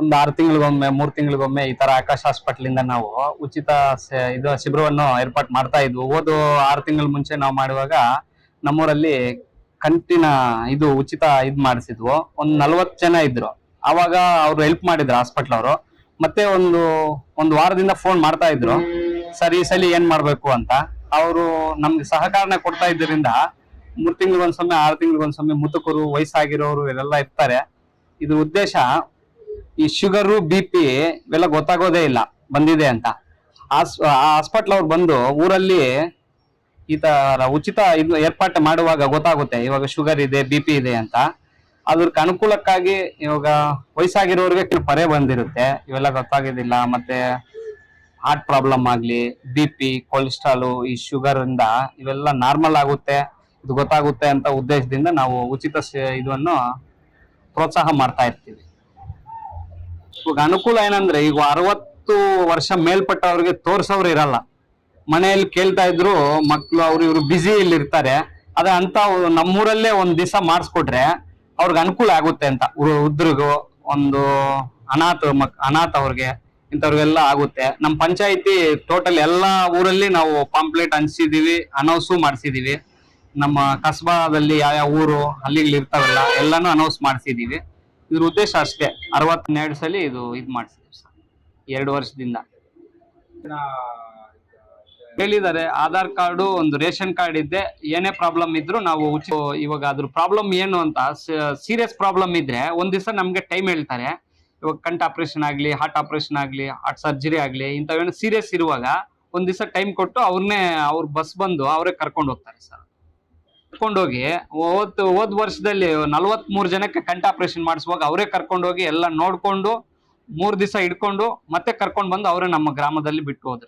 ಒಂದು ಆರು ತಿಂಗಳಿಗೊಮ್ಮೆ, ಮೂರ್ ತಿಂಗಳಿಗೊಮ್ಮೆ ಈ ತರ ಆಕಾಶ್ ಹಾಸ್ಪಿಟಲ್ ಇಂದ ನಾವು ಉಚಿತ ಇದು ಶಿಬಿರವನ್ನು ಏರ್ಪಾಟ್ ಮಾಡ್ತಾ ಇದ್ವು. ಓದು ಆರು ತಿಂಗಳ ಮುಂಚೆ ನಾವು ಮಾಡುವಾಗ ನಮ್ಮೂರಲ್ಲಿ ಕಂಟಿನ ಇದು ಉಚಿತ ಇದ್ ಮಾಡಿಸಿದ್ವು. ಒಂದ್ ನಲ್ವತ್ ಜನ ಇದ್ರು. ಅವಾಗ ಅವ್ರು ಹೆಲ್ಪ್ ಮಾಡಿದ್ರು ಹಾಸ್ಪಿಟ್ಲ್ ಅವರು. ಮತ್ತೆ ಒಂದು ಒಂದು ವಾರದಿಂದ ಫೋನ್ ಮಾಡ್ತಾ ಇದ್ರು. ಸರ್, ಈ ಸಲ ಏನ್ ಮಾಡ್ಬೇಕು ಅಂತ. ಅವರು ನಮ್ಗೆ ಸಹಕಾರನ ಕೊಡ್ತಾ ಇದ್ದರಿಂದ ಮೂರ್ ತಿಂಗಳಿಗೊಂದ್ಸೊಮ್ಮೆ, ಆರು ತಿಂಗಳಿಗೊಂದ್ಸೊಮ್ಮೆ ಮುತುಕರು ವಯಸ್ಸಾಗಿರೋರು ಇವೆಲ್ಲ ಇರ್ತಾರೆ. ಇದು ಉದ್ದೇಶ. ಈ ಶುಗರು, ಬಿ ಪಿ ಇವೆಲ್ಲ ಗೊತ್ತಾಗೋದೇ ಇಲ್ಲ, ಬಂದಿದೆ ಅಂತ. ಹಾಸ್ಪಿಟ್ಲ್ ಅವ್ರು ಬಂದು ಊರಲ್ಲಿ ಈ ತರ ಉಚಿತ ಇದು ಏರ್ಪಾಟ್ ಮಾಡುವಾಗ ಗೊತ್ತಾಗುತ್ತೆ, ಇವಾಗ ಶುಗರ್ ಇದೆ, ಬಿ ಪಿ ಇದೆ ಅಂತ. ಅದಕ್ಕೆ ಅನುಕೂಲಕ್ಕಾಗಿ ಇವಾಗ ವಯಸ್ಸಾಗಿರೋರಿಗೆ ಕೆಲವು ಪರೆ ಬಂದಿರುತ್ತೆ, ಇವೆಲ್ಲ ಗೊತ್ತಾಗೋದಿಲ್ಲ, ಮತ್ತೆ ಹಾರ್ಟ್ ಪ್ರಾಬ್ಲಮ್ ಆಗಲಿ, ಬಿ ಪಿ ಕೊಲೆಸ್ಟ್ರಾಲು ಈ ಶುಗರ್ ಇಂದ ಇವೆಲ್ಲ ನಾರ್ಮಲ್ ಆಗುತ್ತೆ, ಇದು ಗೊತ್ತಾಗುತ್ತೆ ಅಂತ ಉದ್ದೇಶದಿಂದ ನಾವು ಉಚಿತ ಇದನ್ನು ಪ್ರೋತ್ಸಾಹ ಮಾಡ್ತಾ ಇರ್ತೀವಿ. ಇವಾಗ ಅನುಕೂಲ ಏನಂದ್ರೆ ಈಗ ಅರವತ್ತು ವರ್ಷ ಮೇಲ್ಪಟ್ಟವ್ರಿಗೆ ತೋರ್ಸವ್ರು ಇರಲ್ಲ. ಮನೆಯಲ್ಲಿ ಕೇಳ್ತಾ ಇದ್ರು ಮಕ್ಳು ಅವ್ರು ಇವ್ರು ಬ್ಯುಸಿ ಇಲ್ಲಿ ಇರ್ತಾರೆ ಅದ ಅಂತ ನಮ್ಮೂರಲ್ಲೇ ಒಂದ್ ದಿವಸ ಮಾಡಿಸ್ಕೊಟ್ರೆ ಅವ್ರಿಗೆ ಅನುಕೂಲ ಆಗುತ್ತೆ ಅಂತ. ಉದ್ರಿಗು ಒಂದು ಅನಾಥ ಮಕ್, ಅನಾಥ ಅವ್ರಿಗೆ ಇಂಥವ್ರಿಗೆಲ್ಲ ಆಗುತ್ತೆ. ನಮ್ಮ ಪಂಚಾಯಿತಿ ಟೋಟಲ್ ಎಲ್ಲಾ ಊರಲ್ಲಿ ನಾವು ಪಾಂಪ್ಲೆಟ್ ಹಂಚಿದೀವಿ ಅನೌನ್ಸು ಮಾಡಿಸಿದೀವಿ. ನಮ್ಮ ಕಸ್ಬಾದಲ್ಲಿ ಯಾವ ಯಾವ ಊರು ಇರ್ತಾವಲ್ಲ ಎಲ್ಲಾನು ಅನೌನ್ಸ್ ಮಾಡಿಸಿದೀವಿ. ಇದ್ರ ಉದ್ದೇಶ ಅಷ್ಟೇ. ಅರವತ್ತೆರಡು ಸಲ ಇದು ಇದು ಮಾಡಿಸಿದೀವಿ ಸರ್. ಎರಡು ವರ್ಷದಿಂದ. ಹೇಳಿದ್ದಾರೆ, ಆಧಾರ್ ಕಾರ್ಡು ಒಂದು ರೇಷನ್ ಕಾರ್ಡ್ ಇದ್ದೆ, ಏನೇ ಪ್ರಾಬ್ಲಮ್ ಇದ್ರು ನಾವು ಇವಾಗ ಅದ್ರ ಪ್ರಾಬ್ಲಮ್ ಏನು ಅಂತ ಸೀರಿಯಸ್ ಪ್ರಾಬ್ಲಮ್ ಇದ್ರೆ ಒಂದ್ ದಿವಸ ನಮ್ಗೆ ಟೈಮ್ ಹೇಳ್ತಾರೆ. ಇವಾಗ ಕಂಟ್ ಆಪರೇಷನ್ ಆಗ್ಲಿ, ಹಾರ್ಟ್ ಆಪರೇಷನ್ ಆಗ್ಲಿ, ಹಾರ್ಟ್ ಸರ್ಜರಿ ಆಗ್ಲಿ ಇಂಥವೇನು ಸೀರಿಯಸ್ ಇರುವಾಗ ಒಂದ್ ದಿವಸ ಟೈಮ್ ಕೊಟ್ಟು ಅವ್ರನ್ನೇ, ಅವ್ರ ಬಸ್ ಬಂದು ಅವರೇ ಕರ್ಕೊಂಡು ಹೋಗ್ತಾರೆ ಸರ್. ಕರ್ಕೊಂಡೋಗಿ ಓದ್ ಹೋದ್ ವರ್ಷದಲ್ಲಿ ನಲವತ್ ಮೂರ್ ಜನಕ್ಕೆ ಕಂಠ ಆಪರೇಷನ್ ಮಾಡಿಸುವಾಗ ಅವರೇ ಕರ್ಕೊಂಡೋಗಿ ಎಲ್ಲ ನೋಡ್ಕೊಂಡು ಮೂರ್ ದಿವಸ ಇಟ್ಕೊಂಡು ಮತ್ತೆ ಕರ್ಕೊಂಡ್ ಬಂದು ಅವರೇ ನಮ್ಮ ಗ್ರಾಮದಲ್ಲಿ ಬಿಟ್ಟು ಹೋದ್ರು.